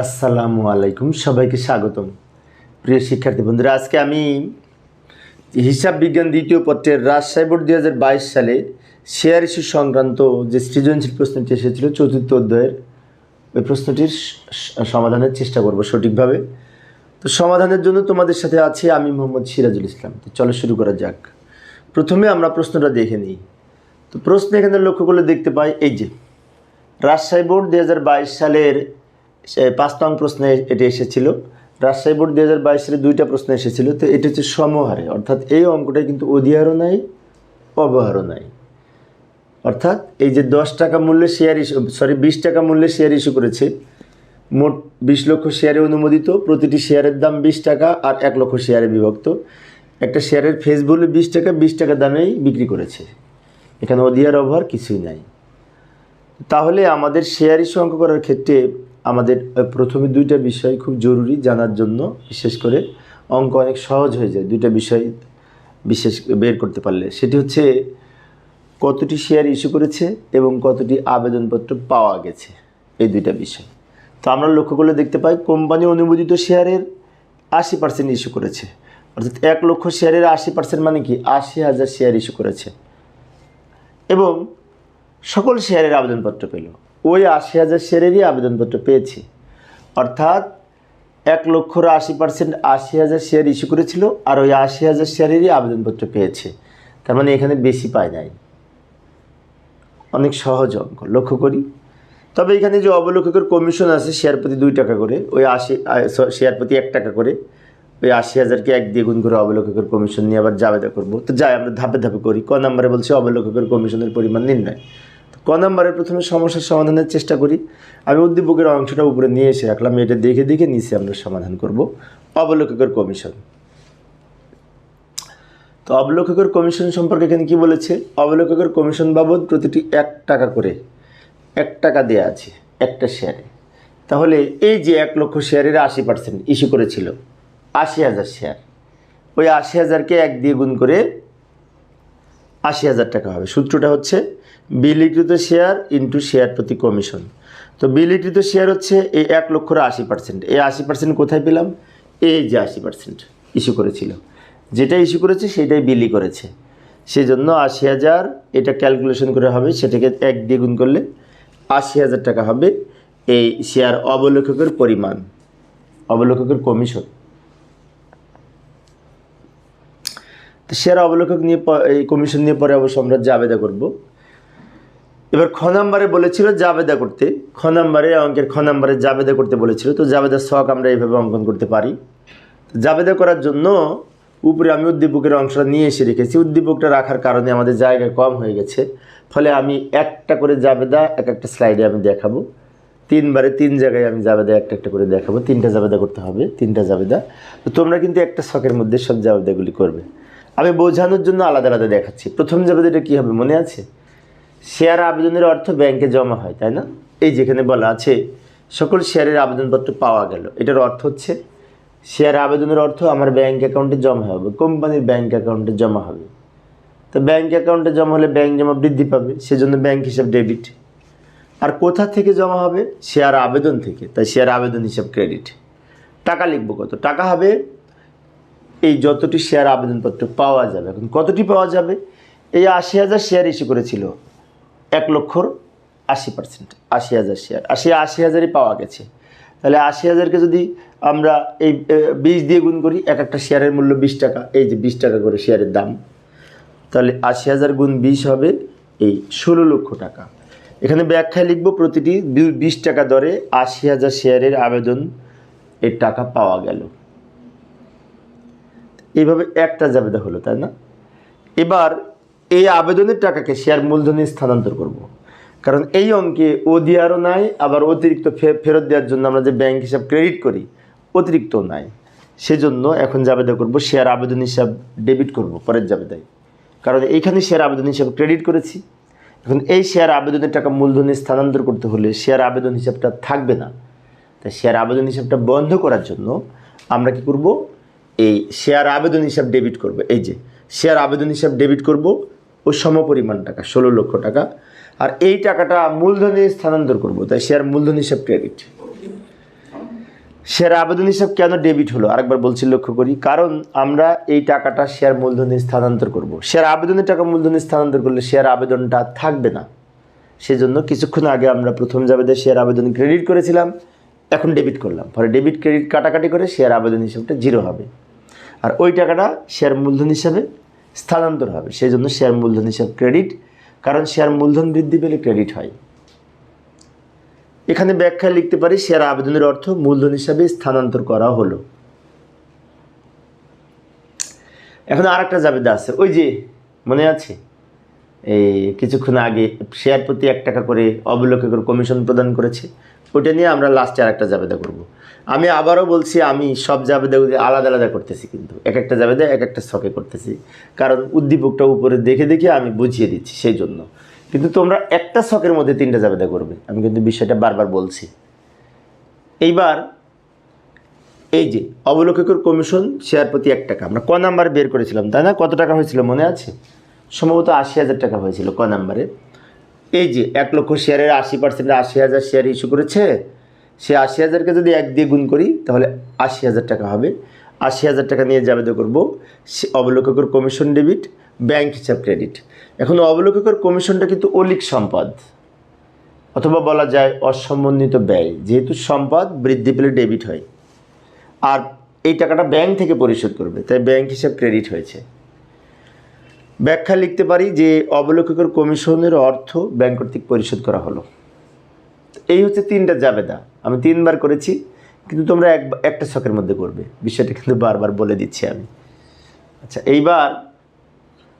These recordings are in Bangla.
আসসালামু আলাইকুম, সবাইকে স্বাগতম। প্রিয় শিক্ষার্থী বন্ধুরা, আজকে আমি হিসাব বিজ্ঞান দ্বিতীয় পত্রের রাজশাহী বোর্ড দুই হাজার বাইশ সালে শেয়ার ইস্যু সংক্রান্ত যে সৃজনশীল প্রশ্নটি এসেছিল, চতুর্থ অধ্যায়ের, ওই প্রশ্নটির সমাধানের চেষ্টা করব সঠিকভাবে। তো সমাধানের জন্য তোমাদের সাথে আছি আমি মোহাম্মদ সিরাজুল ইসলাম। তো চলো শুরু করা যাক। প্রথমে আমরা প্রশ্নটা দেখে নিই। তো প্রশ্ন এখানে লক্ষ্য করলে দেখতে পাই, এই যে, রাজশাহী বোর্ড দুই হাজার বাইশ সালের পাঁচ নং প্রশ্নে এটি এসেছিল। রাজশাহী বোর্ড দু হাজার বাইশ সালে দুইটা প্রশ্ন এসেছিল, তো এটি হচ্ছে সমহারে। অর্থাৎ এই অঙ্কটা কিন্তু অধিহারও নাই, অবহারও নাই। অর্থাৎ এই যে দশ টাকা মূল্যে শেয়ার ইস্যু সরি বিশ টাকা মূল্যে শেয়ার ইস্যু করেছে, মোট বিশ লক্ষ শেয়ারে অনুমোদিত, প্রতিটি শেয়ারের দাম বিশ টাকা আর এক লক্ষ শেয়ারে বিভক্ত। একটা শেয়ারের ফেস বিশ টাকা বিশ টাকা দামেই বিক্রি করেছে। এখানে অধিয়ার অবহার কিছুই নাই। তাহলে আমাদের শেয়ার ইস্যু অঙ্ক করার ক্ষেত্রে আমাদের প্রথমে দুইটা বিষয় খুব জরুরি জানার জন্য, বিশেষ করে অঙ্ক অনেক সহজ হয়ে যায় দুইটা বিষয় বিশেষ বের করতে পারলে। সেটি হচ্ছে কতটি শেয়ার ইস্যু করেছে এবং কতটি আবেদনপত্র পাওয়া গেছে, এই দুইটা বিষয়। তো আমরা লক্ষ্য করলে দেখতে পাই, কোম্পানি অনুমোদিত শেয়ারের আশি পার্সেন্ট ইস্যু করেছে। অর্থাৎ এক লক্ষ শেয়ারের আশি পার্সেন্ট মানে কি? আশি হাজার শেয়ার ইস্যু করেছে। এবং সকল শেয়ারের আবেদনপত্র পেল। ওই আশি হাজার শেয়ারেরই আবেদনপত্র পেয়েছে। অর্থাৎ এক লক্ষর আশি পার্সেন্ট আশি হাজার শেয়ার ইস্যু করেছিল আর ওই আশি হাজার শেয়ারেরই আবেদনপত্র পেয়েছে। তার মানে এখানে বেশি পায় নাই। অনেক সহজ অঙ্ক, লক্ষ্য করি। তবে এখানে যে অবলোককের কমিশন আছে শেয়ার প্রতি দুই টাকা করে, ওই আশি শেয়ার প্রতি এক টাকা করে, ওই আশি হাজারকে এক দিয়ে গুণ করে অবলোককের কমিশন নিয়ে আবার জাবেদা করব। তো যাই, আমরা ধাপে ধাপে করি। ক নম্বরে বলছে অবলোককের কমিশনের পরিমাণ নির্ণয়। ক নম্বরে প্রথমে সমস্যার সমাধানের চেষ্টা করি। আমি উদ্দীপকের অংশটা উপরে নিয়ে এসে রাখলাম, এটা দেখে দেখে নিচে আমরা সমাধান করব। অবলোককের কমিশন। তো অবলোককের কমিশন সম্পর্কে এখানে কি বলেছে? অবলোককের কমিশন বাবদ প্রতিটি এক টাকা করে, এক টাকা দেওয়া আছে, একটা শেয়ারে। তাহলে এই যে এক লক্ষ শেয়ারের আশি পার্সেন্ট ইস্যু করেছিল, আশি হাজার শেয়ার, ওই আশি হাজারকে এক দিয়ে গুণ করে আশি হাজার টাকা হবে। সূত্রটা হচ্ছে বিলিকৃত শেয়ার ইন্টু শেয়ার প্রতি কমিশন তো বিলিকৃত শেয়ার হচ্ছে এই এক লক্ষর আশি পার্সেন্ট এই আশি পার্সেন্ট কোথায় পেলাম? এই যে আশি পার্সেন্ট ইস্যু করেছিল। যেটা ইস্যু করেছে সেটাই বিলি করেছে। সেই জন্য আশি হাজার এটা ক্যালকুলেশন করে হবে, সেটাকে এক দিয়ে গুণ করলে আশি হাজার টাকা হবে এই শেয়ার অবলেখকের পরিমাণ অবলেখকের কমিশন তো শেয়ার অবলেখক নিয়ে এই কমিশন নিয়ে পরে অবশ্য আমরা জাবেদা করব। এবার খ নাম্বারে বলেছিল জাবেদা করতে, খ নাম্বারে অঙ্কের খ নাম্বারে জাবেদা করতে বলেছিল, তো জাবেদার শখ আমরা এইভাবে অঙ্কন করতে পারি। জাবেদা করার জন্য উপরে আমি উদ্দীপকের অংশটা নিয়ে এসে রেখেছি। উদ্দীপকটা রাখার কারণে আমাদের জায়গা কম হয়ে গেছে। ফলে আমি একটা করে জাবেদা এক একটা স্লাইডে আমি দেখাবো। তিনবারে তিন জায়গায় আমি জাবেদা একটা একটা করে দেখাবো। তিনটা জাবেদা করতে হবে, তিনটা জাবেদা তো তোমরা কিন্তু একটা শখের মধ্যে সব জাবেদাগুলি করবে। আমি বোঝানোর জন্য আলাদা আলাদা দেখাচ্ছি। প্রথম জাবেদাটা কী হবে মনে আছে? শেয়ার আবেদনের অর্থ ব্যাংকে জমা হয়, তাই না? এই যেখানে বলা আছে, সকল শেয়ারের আবেদনপত্র পাওয়া গেল। এটার অর্থ হচ্ছে, শেয়ার আবেদনের অর্থ আমার ব্যাংক অ্যাকাউন্টে জমা হবে, কোম্পানির ব্যাংক অ্যাকাউন্টে জমা হবে। তো ব্যাংক অ্যাকাউন্টে জমা হলে ব্যাংক জমা বৃদ্ধি পাবে, সেজন্য ব্যাংক হিসাব ডেবিট। আর কোথা থেকে জমা হবে? শেয়ার আবেদন থেকে, তাই শেয়ার আবেদন হিসাব ক্রেডিট। টাকা লিখব কত? টাকা হবে এই যতটি শেয়ার আবেদনপত্র পাওয়া যাবে, এখন কতটি পাওয়া যাবে? এই আশি হাজার শেয়ার ইস্যু করেছিল এক লক্ষর আশি পার্সেন্ট, আশি হাজার শেয়ার। আশি আশি হাজারই পাওয়া গেছে। তাহলে আশি হাজারকে যদি আমরা এই বিশ দিয়ে গুণ করি, এক একটা শেয়ারের মূল্য বিশ টাকা, এই যে বিশ টাকা করে শেয়ারের দাম। তাহলে আশি হাজার গুণ বিশ হবে এই ষোলো লক্ষ টাকা। এখানে ব্যাখ্যায় লিখব প্রতিটি বিশ টাকা দরে আশি হাজার শেয়ারের আবেদন এর টাকা পাওয়া গেল। এইভাবে একটা জাবেদা হলো, তাই না? এবার এই আবেদনের টাকাকে শেয়ার মূলধনে স্থানান্তর করব। কারণ এই অঙ্কে ওদিআরও নাই, আবার অতিরিক্ত ফেরত দেওয়ার জন্য আমরা যে ব্যাংক হিসাব ক্রেডিট করি অতিরিক্ত নাই। সেজন্য এখন জাবেদা করব, শেয়ার আবেদন হিসাব ডেবিট করব পরের জাবেদায়। কারণ এইখানে শেয়ার আবেদন হিসাব ক্রেডিট করেছি। এখন এই শেয়ার আবেদনের টাকা মূলধনে স্থানান্তর করতে হলে শেয়ার আবেদন হিসাবটা থাকবে না। তাই শেয়ার আবেদন হিসাবটা বন্ধ করার জন্য আমরা কি করব? এই শেয়ার আবেদন হিসাব ডেবিট করব। এই যে, শেয়ার আবেদন হিসাব ডেবিট করব ও সমপরিমাণ টাকা, ষোলো লক্ষ টাকা। আর এই টাকাটা মূলধনে স্থানান্তর করব, তাই শেয়ার মূলধন হিসাব ক্রেডিট শেয়ার আবেদন হিসাব কেন ডেবিট হলো? আরেকবার বলছি, লক্ষ্য করি। কারণ আমরা এই টাকাটা শেয়ার মূলধনে স্থানান্তর করব। শেয়ার আবেদনের টাকা মূলধনে স্থানান্তর করলে শেয়ার আবেদনটা থাকবে না। সেজন্য কিছুক্ষণ আগে আমরা প্রথম জাবেদে শেয়ার আবেদন ক্রেডিট করেছিলাম, এখন ডেবিট করলাম। পরে ডেবিট ক্রেডিট কাটাকাটি করে শেয়ার আবেদন হিসাবটা জিরো হবে। আর ওই টাকাটা শেয়ার মূলধন হিসাবে স্থানান্তর হবে। সেই জন্য শেয়ার মূলধন হিসাবে ক্রেডিট কারণ শেয়ার মূলধন বৃদ্ধি পেলে ক্রেডিট হয়। এখানে ব্যাখ্যা লিখতে পারি শেয়ার আবেদনের অর্থ মূলধন হিসাবে স্থানান্তর করা হলো। এখন আর একটা জাবেদা আছে। ওই যে মনে আছে? এই কিছুক্ষণ আগে শেয়ার প্রতি এক টাকা করে অবলোকের কমিশন প্রদান করেছে। ওটা নিয়ে আমরা লাস্টে আর একটা জাবেদা করব। আমি আবারও বলছি, আমি সব জাবেদাগুলি আলাদা আলাদা করতেছি কিন্তু। এক একটা জাবেদা, এক একটা ছকে করতেছি। কারণ উদ্দীপকটা উপরে দেখে দেখে আমি বুঝিয়ে দিচ্ছি সেই জন্য। কিন্তু তোমরা একটা ছকের মধ্যে তিনটা জাবেদা করবে। আমি কিন্তু বিষয়টা বারবার বলছি। এইবার এই যে অবলোককের কমিশন শেয়ার প্রতি এক টাকা, আমরা ক নাম্বার বের করেছিলাম, তাই না? কত টাকা হয়েছিল মনে আছে? সম্ভবত আশি হাজার টাকা হয়েছিল ক নাম্বারে। এই যে এক লক্ষ শেয়ারের আশি পার্সেন্ট আশি হাজার শেয়ার ইস্যু করেছে, সে আশি হাজারকে যদি এক দিয়ে গুণ করি, তাহলে আশি হাজার টাকা হবে। আশি হাজার টাকা নিয়ে যাবেদা করব, সে অবলোককের কমিশন ডেবিট ব্যাংক হিসাব ক্রেডিট এখন অবলোককের কমিশনটা কিন্তু অলিক সম্পদ, অথবা বলা যায় অসমন্বিত ব্যয়, যেহেতু সম্পদ বৃদ্ধি পেলে ডেবিট হয়। আর এই টাকাটা ব্যাংক থেকে পরিশোধ করবে, তাই ব্যাংক হিসাব ক্রেডিট হয়েছে। ব্যাখ্যা লিখতে পারি যে অবলোককের কমিশনের অর্থ ব্যাংক কর্তৃক পরিশোধ করা হলো। এই হচ্ছে তিনটা জাবেদা। আমি তিনবার করেছি, কিন্তু তোমরা এক, একটা ছকের মধ্যে করবে। বিষয়টা কিন্তু বারবার বলে দিচ্ছি আমি। আচ্ছা এইবার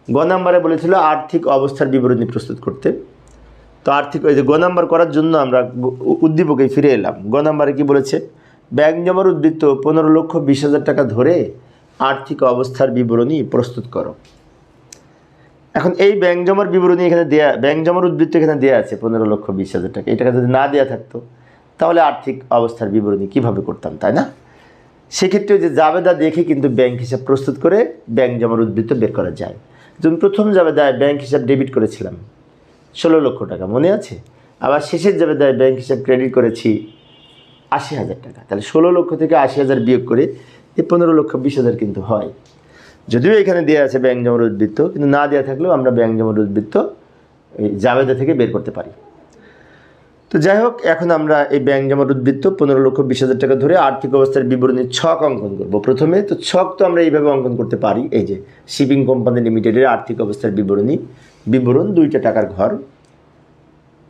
গ নাম্বারে বলেছিল আর্থিক অবস্থার বিবরণী প্রস্তুত করতে। তো আর্থিক ওই যে গ নাম্বার করার জন্য আমরা উদ্দীপকে ফিরে এলাম। গ নাম্বারে কি বলেছে? ব্যাংক জমার উদ্বৃত্ত পনেরো লক্ষ বিশ হাজার টাকা ধরে আর্থিক অবস্থার বিবরণী প্রস্তুত করো। এখন এই ব্যাংক জমার বিবরণী এখানে দেয়া, ব্যাংক জমার উদ্বৃত্ত এখানে দেওয়া আছে পনেরো লক্ষ বিশ হাজার টাকা। এই টাকা যদি না দেওয়া থাকতো, তাহলে আর্থিক অবস্থার বিবরণী কীভাবে করতাম, তাই না? সেক্ষেত্রে যে জাবেদা দেখে কিন্তু ব্যাংক হিসাব প্রস্তুত করে ব্যাংক জমার উদ্বৃত্ত বের করা যায়। যেমন প্রথম জাবেদায় ব্যাংক হিসাব ডেবিট করেছিলাম, ষোলো লক্ষ টাকা, মনে আছে? আবার শেষের জাবেদায় ব্যাংক হিসাব ক্রেডিট করেছি আশি হাজার টাকা। তাহলে ষোলো লক্ষ থেকে আশি হাজার বিয়োগ করে এই পনেরো লক্ষ বিশ হাজার কিন্তু হয়। যদিও এখানে দেওয়া আছে ব্যাংক জমার উদ্বৃত্ত কিন্তু না দেওয়া থাকলেও আমরা ব্যাংক জমার উদ্বৃত্ত এই জাবেদা থেকে বের করতে পারি। তো যাই হোক, এখন আমরা এই ব্যাংক জমার উদ্বৃত্ত পনেরো লক্ষ বিশ হাজার টাকা ধরে আর্থিক অবস্থার বিবরণীর ছক অঙ্কন করব। প্রথমে তো ছক তো আমরা এইভাবে অঙ্কন করতে পারি, এই যে শিপিং কোম্পানি লিমিটেডের আর্থিক অবস্থার বিবরণী, বিবরণ দুইটা টাকার ঘর।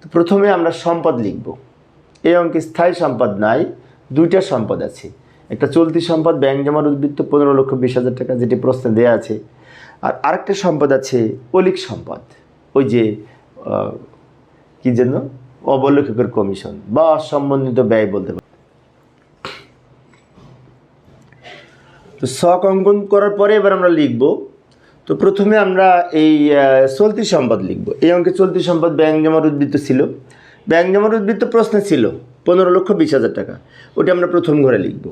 তো প্রথমে আমরা সম্পদ লিখব। এই অঙ্কে স্থায়ী সম্পদ নাই, দুইটা সম্পদ আছে। একটা চলতি সম্পদ ব্যাংক জমার উদ্বৃত্ত পনেরো লক্ষ বিশ হাজার টাকা যেটি প্রশ্নে দেওয়া আছে। আর আরেকটা সম্পদ আছে অলিক সম্পদ। ওই যে কি যেন? অবলোককের কমিশন বা সম্বন্ধিত ব্যয় বলতে পারি। তো শখ অঙ্কন করার পরে এবার আমরা লিখব। তো প্রথমে আমরা এই চলতি সম্পদ লিখব। এই অঙ্কে চলতি সম্পদ ব্যাংক জমার উদ্বৃত্ত ছিল। ব্যাংক জমার উদ্বৃত্ত প্রশ্নে ছিল পনেরো লক্ষ বিশ হাজার টাকা। ওটা আমরা প্রথম ঘরে লিখব।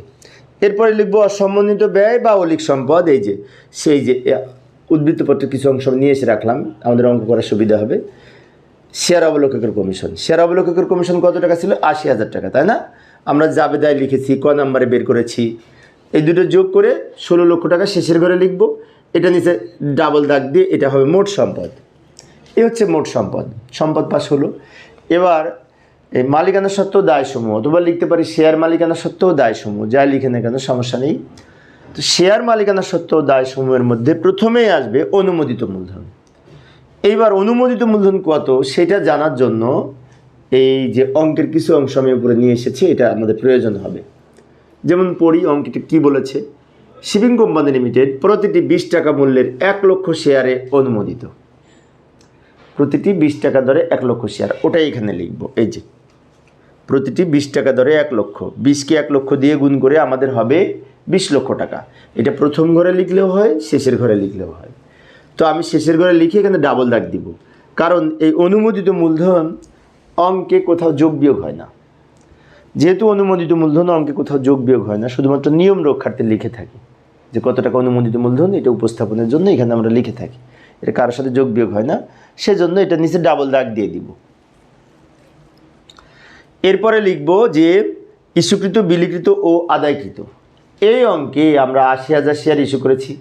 এরপরে লিখব অসম্বন্ধিত ব্যয় বা অলিক সম্পদ এই যে সেই যে আহ, উদ্বৃত্তপত্রের কিছু অংশ নিয়ে এসে রাখলাম আমাদের অঙ্ক করার সুবিধা হবে। শেয়ার অবলোককের কমিশন শেয়ার অবলোককের কমিশন কত টাকা ছিল? আশি হাজার টাকা তাই না? আমরা জাবেদায় লিখেছি ক নাম্বারে বের করেছি এই দুটো যোগ করে ষোলো লক্ষ টাকা শেষের ঘরে লিখব। এটা নিচে ডাবল দাগ দিয়ে এটা হবে মোট সম্পদ। এ হচ্ছে মোট সম্পদ সম্পদ পাস হলো এবার এই মালিকানা সত্ত্বেও দায়সমূহ, অথবা লিখতে পারি শেয়ার মালিকানা সত্ত্বেও দায়সমূহ যা লিখে না কেন সমস্যা নেই। তো শেয়ার মালিকানা সত্ত্বেও দায়সমূহের মধ্যে প্রথমেই আসবে অনুমোদিত মূলধন। এইবার অনুমোদিত মূলধন কত, সেটা জানার জন্য এই যে অঙ্কের কিছু অংশ আমি উপরে নিয়ে এসেছি, এটা আমাদের প্রয়োজন হবে। যেমন পড়ি, অঙ্কটি কি বলেছে? শিপিং কোম্পানি লিমিটেড প্রতিটি বিশ টাকা মূল্যের এক লক্ষ শেয়ারে অনুমোদিত। প্রতিটি বিশ টাকা দরে এক লক্ষ শেয়ার ওটাই এখানে লিখব, এই যে। প্রতিটি বিশ টাকা দরে এক লক্ষ। বিশকে এক লক্ষ দিয়ে গুণ করে আমাদের হবে বিশ লক্ষ টাকা। এটা প্রথম ঘরে লিখলেও হয়, শেষের ঘরে লিখলেও হয়। তো আমি শেষের ঘরে লিখে এখানে ডাবল দাগ দিব। কারণ এই অনুমোদিত মূলধন অঙ্কে কোথাও যোগ বিয়োগ হয় না। যেহেতু অনুমোদিত মূলধন অঙ্কে কোথাও যোগ বিয়োগ হয় না, শুধুমাত্র নিয়ম রক্ষার্থে লিখে থাকি। যে কত টাকা অনুমোদিত মূলধন, এটা উপস্থাপনের জন্য এখানে আমরা লিখে থাকি। এটা কারোর সাথে যোগ বিয়োগ হয় না, সেজন্য এটা নিচে ডাবল দাগ দিয়ে দিব। এরপরে লিখব যে, ইস্যুকৃত, বিলিকৃত ও আদায়কৃত। এই অঙ্কে আমরা আশি হাজার শেয়ার ইস্যু করেছি,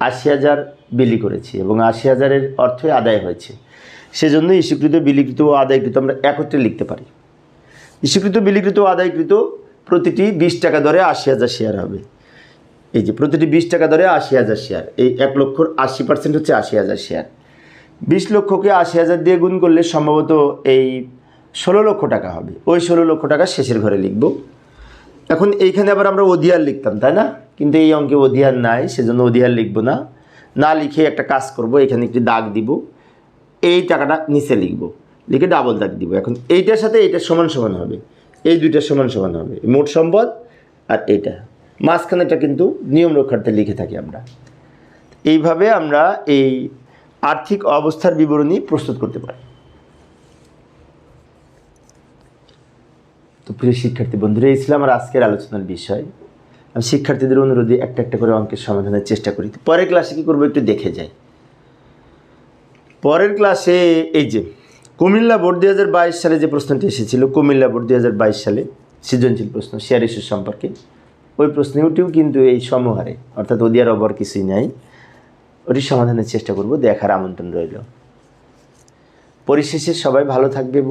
আশি হাজার বিলি করেছি এবং আশি হাজারের অর্থই আদায় হয়েছে। সেজন্য ইস্যুকৃত, বিলিকৃত ও আদায়কৃত আমরা একত্রে লিখতে পারি। ইস্যুকৃত, বিলিকৃত ও আদায়কৃত প্রতিটি বিশ টাকা দরে আশি হাজার শেয়ার হবে। এই যে, প্রতিটি বিশ টাকা দরে আশি হাজার শেয়ার, এই এক লক্ষর আশি পার্সেন্ট হচ্ছে আশি হাজার শেয়ার। বিশ লক্ষকে আশি হাজার দিয়ে গুণ করলে সম্ভবত এই ষোলো লক্ষ টাকা হবে। ওই ষোলো লক্ষ টাকা শেষের ঘরে লিখব। এখন এইখানে আবার আমরা অধিয়ার লিখতাম, তাই না? কিন্তু এই অঙ্কে অধিয়ার নাই, সেজন্য অধিয়ার লিখব না। না লিখে একটা কাজ করব, এখানে একটি দাগ দিব। এই টাকাটা নিচে লিখব। লিখে ডাবল দাগ দিব। এখন এইটার সাথে এইটা সমান সমান হবে। এই দুইটা সমান সমান হবে। মোট সম্পদ আর এইটা। মাঝখানেটা কিন্তু নিয়ম রক্ষার্থে লিখে থাকি আমরা। এইভাবে আমরা এই আর্থিক অবস্থার বিবরণী প্রস্তুত করতে পারি। তো প্রিয় শিক্ষার্থী বন্ধুরা, এই ছিল আমার আজকের আলোচনার বিষয়। আমি শিক্ষার্থীদের অনুরোধে একটা একটা করে অঙ্কের সমাধানের চেষ্টা করি। পরের ক্লাসে কী করব একটু দেখে যাই। পরের ক্লাসে এই যে, কুমিল্লা বোর্ড দু হাজার বাইশ সালে যে প্রশ্নটি এসেছিল, কুমিল্লা বোর্ড দু হাজার বাইশ সালে সৃজনশীল প্রশ্ন, শেয়ার ইস্যু সম্পর্কে। ওই প্রশ্নটিও কিন্তু এই সমহারে, অর্থাৎ ওদিয়ার অবর কিছুই নাই, ওটি সমাধানের চেষ্টা করব, দেখার আমন্ত্রণ রইল। পরিশেষে সবাই ভালো থাকবে এবং